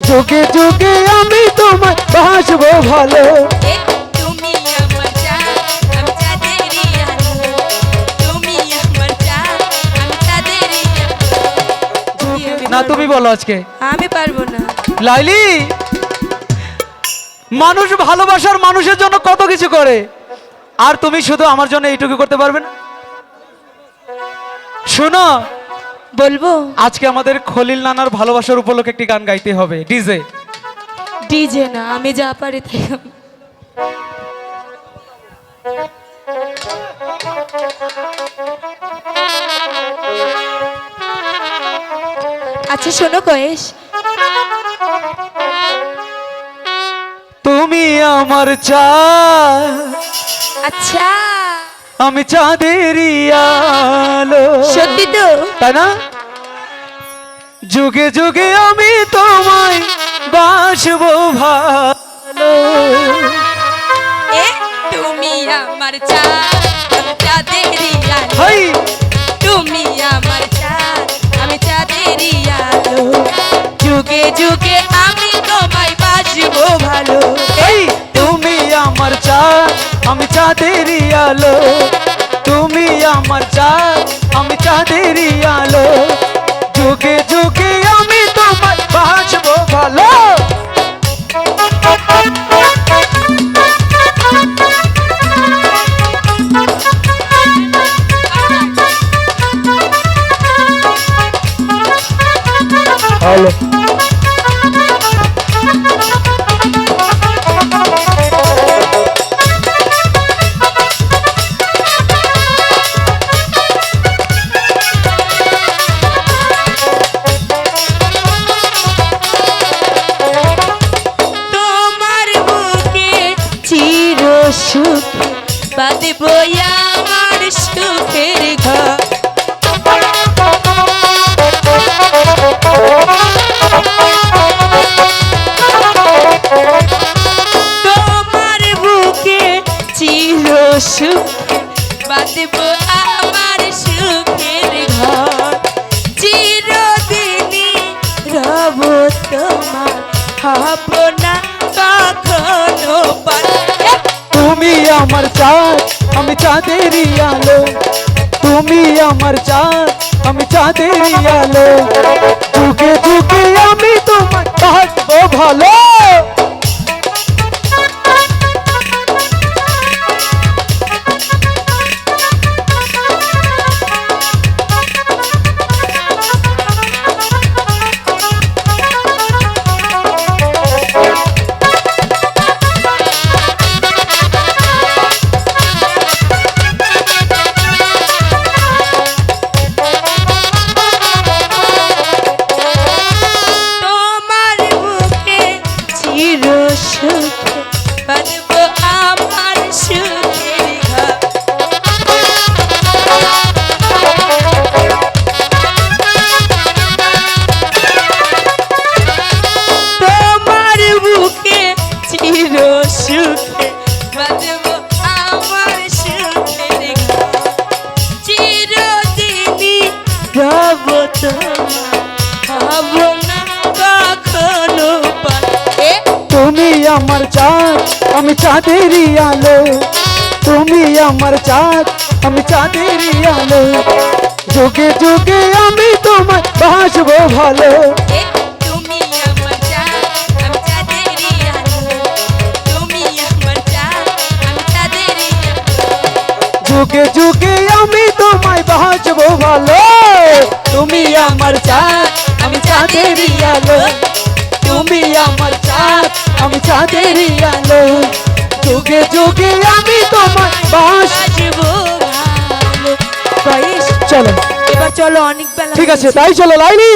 যুগে যুগে আমি তোমায় বাসবো ভালো। না তুমি বলো আজকে। আমি পারব না। লাইলি মানুষ ভালোবাসার মানুষের জন্য কত কিছু করে আর তুমি শুধু আমার জন্য এইটুকু করতে পারবে না? শোনো বলব? আজকে আমাদের খলিল নানার ভালোবাসার উপলক্ষে একটি গান গাইতে হবে। ডিজে। ডিজে না আমি যা পারি তাই আচ্ছা শোনো কয়েস তুমি আমার চা আচ্ছা। আমি চাঁদেরই আলো। সত্যি তো? তাই না? যুগে যুগে আমি তোমায় বাসবো ভালো। এ তুমি আমার চাঁদ আমি চাঁদেরই আলো। তুমি আমার চাঁদ আমি চাঁদেরই আলো। যুগে যুগে আমি তোমায় বাজবো ভালো। তুমি আমার চাঁদ আমি চাঁদেরই আলো তুমি আমার চাঁদ আমি চাঁদেরই আলো যুগে যুগে আমি তোমায় বাসবো ভালো ভালো হব না কখনো পর তুমি আমার চাঁদ আমি চাঁদেরই আলো তুমি আমার চাঁদ আমি চাঁদেরই আলো সুখ বাঁধব আমার সুখের ঘর। তোমার বুকে চির সুখে বাঁধব আমার সুখের ঘর। চিরদিনই রব তোমার আমার চাঁদ আমি চাঁদেরই আলো। তুমি আমার চাঁদ আমি চাঁদেরই আলো। যুগে যুগে আমি তোমার বাসবো ভালো। এ, তুমি আমার চাঁদ, আমি চাঁদেরই আলো। তুমি আমার চাঁদ, আমি চাঁদেরই আলো। যুগে যুগে আমি তোমায় বাঁচবো ভালো। তুমি আমার চাঁদ আমি চাঁদেরই আলো। তুমি আমার চাঁদ আমি চাঁদেরই আলো যুগে যুগে আমি তোমার বাস বাজবো ভালো। কয়েস, চলো এবার চলো অনেক বেলা ঠিক আছে তাই চলো লাইলি